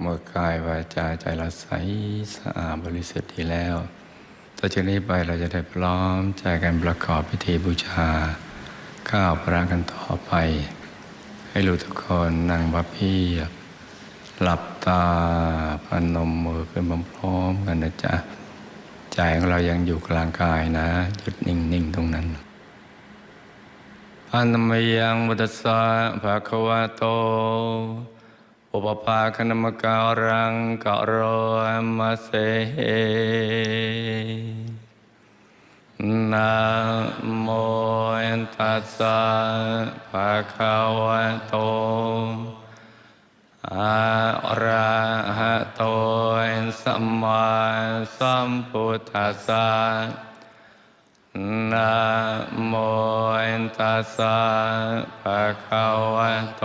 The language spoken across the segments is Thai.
เมื่อกายวาจาใจเราใสสะอาดบริสุทธิ์ดีแล้วต่อจากนี้ไปเราจะได้พร้อมใจกันประกอบพิธีบูชา ข้าวพระกันต่อไป ให้รู้ทุกคนนั่งบับเพียบ หลับตาพนมมือขึ้นพร้อมๆกันนะจ๊ะใจของเรายังอยู่กลางกายนะ หยุดนิ่ง ๆ ตรงนั้นอันนมยังมุตสะภะคะวะโต อุปปาคณมการังกะโรมาเซนะโมตัสสะภะคะวะโตอะระหะโตสัมมาสัมพุทธัสสะนะโมตัสสะภะคะวะโต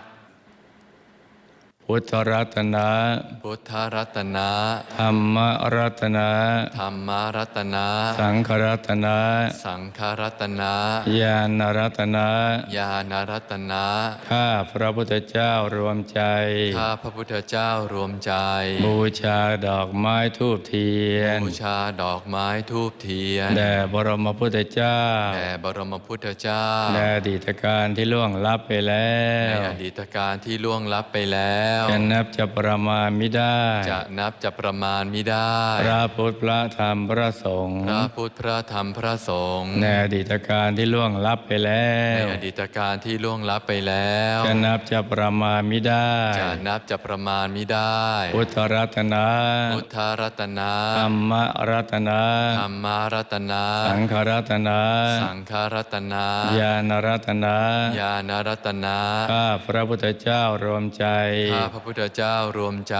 พุทธรัตนะ พุทธรัตนะ ธรรมรัตนะ ธรรมรัตนะ สังฆรัตนะ สังฆรัตนะญาณรัตนะญาณรัตนะ ข้าพระพุทธเจ้ารวมใจ ข้าพระพุทธเจ้ารวมใจ บูชาดอกไม้ทูบเทียน บูชาดอกไม้ทูบเทียน แด่บรมพุทธเจ้า แด่บรมพุทธเจ้าในอดีตการที่ล่วงลับไปแล้ในวอดีตการที่ล่วงลับไปแล้วจะนับจะประมาณไม่ได้ จะนับจะประมาณมิได้ พระพุทธพระธรรมพระสงฆ์พระพุทธพระธรรมพระสงฆ์ในอดีตการที่ล่วงลับไปแล้ในวอดีตการที่ล่วงลับไปแล้ว จะนับจะประมาณไม่ได้ จะนับจะประมาณมิได้ พุทธรัตนะพุทธรัตนะธรรมรัตนะธรรมารัตนะสังฆรัตนะสังฆรัตนะญาณรัตนะญาณรัตนะข้าพระพุทธเจ้ารวมใจข้าพระพุทธเจ้ารวมใจ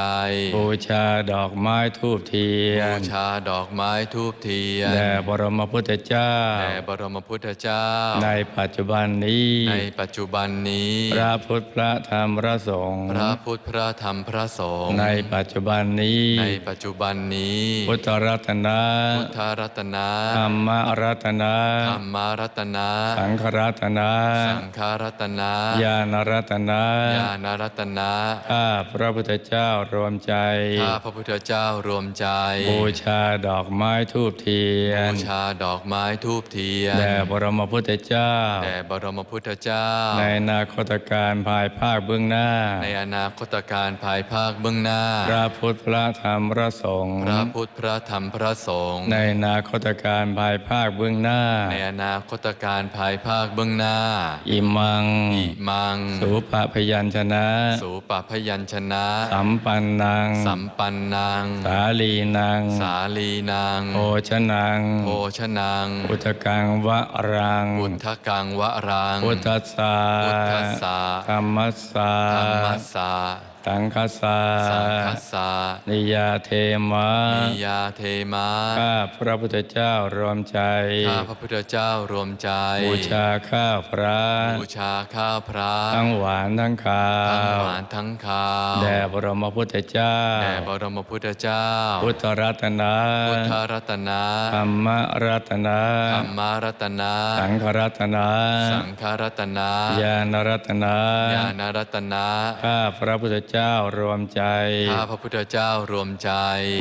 บูชาดอกไม้ทูบเทียบูนชาดอกไม้ทูบเทียนแด่บรมพุทธเจ้าแด่บรมพุทธเจ้า ในปัจจุบันนี้ ในปัจจุบันนี้ พระพุทธพระธรรมพระสงฆ์ พระพุทธพระธรรมพระสงฆ์ ในปัจจุบันนี้ ในปัจจุบันนี้ พุทธรัตนะ พุทธรัตนะ ธรรมรัตนะ ธรรมารัตนะ สังฆรัตนะ สังฆรัตนะ ญาณรัตนะ ญาณรัตนะข้าพระพุทธเจ้ารวมใจ ข้าพระพุทธเจ้ารวมใจ บูชาดอกไม้ทูบเทียน บูชาดอกไม้ทูบเทียน แด่บรมพุทธเจ้า แด่บรมพุทธเจ้า ในอนาคตการภายภาคเบื้องหน้า ในอนาคตการภายภาคเบื้องหน้า พระพุทธพระธรรมพระสงฆ์ พระพุทธพระธรรมพระสงฆ์ ในอนาคตการภายภาคเบื้องหน้า ในอนาคตการภายภาคเบื้องหน้า อิมัง อิมังสุปพยัญชนะ สูปพยัญชนะ สัมปันนังสัมปันนังสาลีนังสาลีนังโอชนังโภชนังพุทธกังวะรังพุทธกังวรังพุทธัสสะพุทธัสสะธรรมัสสะธรรมัสสะสังคัสสะสังคัสสะ นิยาเทมะนิยาเทมะข้าพระพุทธเจ้ารวมใจ ข้าพระพุทธเจ้ารวมใจ บูชาข้าวพระ บูชาข้าวพระ ทั้งหวานทั้งข้าทั้งวหวานทั้งขาวแด่บรมพุทธเจ้าแด่บรมพุทธเจ้า พุทธรัตนะ พุทธรัตนะธรรมรัตนะธรรมารัตนะ สังฆรัตนะ สังฆรัตนะ ญาณรัตนะ ญาณรัตนะ ข้าพระพุทธเจ้ารวมใจ ข้าพระพุทธเจ้ารวมใจ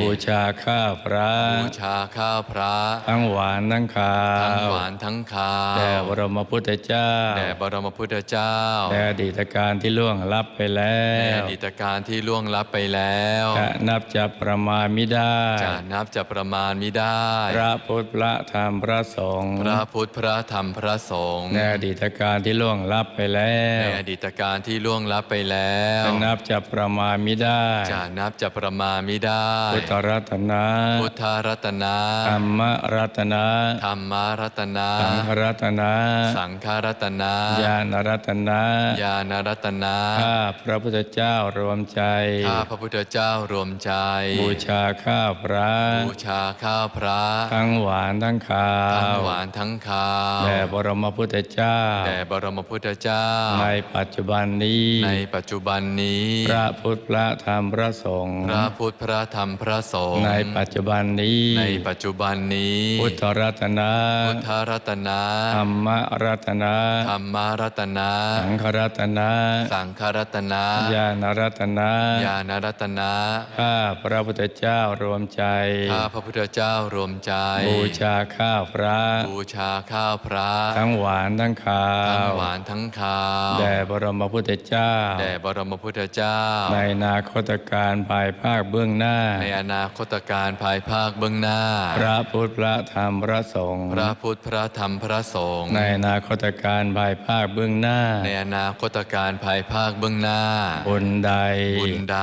บูชาข้าวพระ บูชาข้าวพระ ทั้งหวานทั้งข้าทั้งวหวานทั้งขาวแด่บรมพุทธเจ้าแด่บรมพุทธเจ้าในอดีตการที่ล่วงลับไปแล้ในอวดีตการที่ล่วงลับไปแล้วจะนับจะประมาณไม่ได้จะนับจะประมาณมิได้ พระพุทธพระธรรมพระสงฆ์พระพุทธพระธรรมพระสงฆ์ในอดีตการที่ล่วงลับไปแล้ในวอดีตการที่ล่วงลับไปแล้วจะนับจะประมาณมิได้จะนับจะประมาณมิได้พุทธรัตนะพุทธรัตนะธรรมรัตนะธรรมรัตนะสังฆรัตนะสังฆรัตนะญาณรัตนะญาณรัตนะข้าพระพุทธเจ้ารวมใจข้าพระพุทธเจ้ารวมใจ บูชาข้าวพระบูชาข้าวพระ ทั้งหวานทั้งขาวทั้งหวานทั้งคาวแด่บรมพุทธเจ้าแด่บรมพุทธเจ้า ในปัจจุบันนี้ ในปัจจุบันนี้ พระพุทธพระธรรมพระสงฆ์พระพุทธพระธรรมพระสงฆ์ในปัจจุบันนี้ ในปัจจุบันนี้ พุทธรัตนะพุทธรัตนะธรรมรัตนะธรรมรัตนะสังฆรัตนะสังฆรัตนะญาณรัตนะญาณรัตนะข้าพระพุทธเจ้ารวมใจข้าพระพุทธเจ้ารวมใจ บูชาข้าวพระบูชาข้าวพระ ทั้งหวานทั้งขาวทั้งหวานทั้งคาวแด่บรมพุทธเจ้าแด่บรมพุทธเจ้า ในอนาคตการภายภาคเบื้องหน้า ในอนาคตการภายภาคเบื้องหน้า พระพุทธพระธรรมพระสงฆ์พระพุทธพระธรรมพระสงฆ์ในอนาคตการภายภาคเบื้องหน้า ในอนาคตการภายภาคเบื้องหน้าบุญใดบุญใด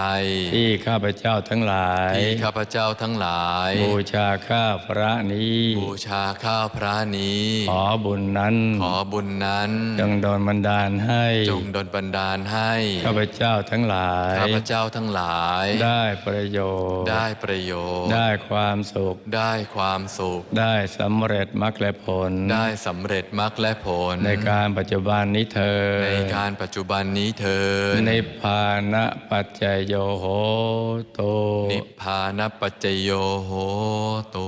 ที่ข้าพเจ้าทั้งหลายที่ข้าพเจ้าทั้งหลาย บูชาข้าวพระนี้ บูชาข้าวพระนี้ ขอบุญนั้น ขอบุญนั้นจงโดนบันดาลให้จงดลบันดาลให้ ข้าพเจ้าทั้งหลาย ข้าพเจ้าทั้งหลาย ได้ประโยชน์ ได้ประโยชน์ ได้ความสุข ได้ความสุข ได้สำเร็จมรรคและผล ได้สำเร็จมรรคและผล ในการปัจจุบันนี้เธอ ในการปัจจุบันนี้เถิดนิพพานะปัจจยโยโหโตนิพพานปัจจโยโหตุ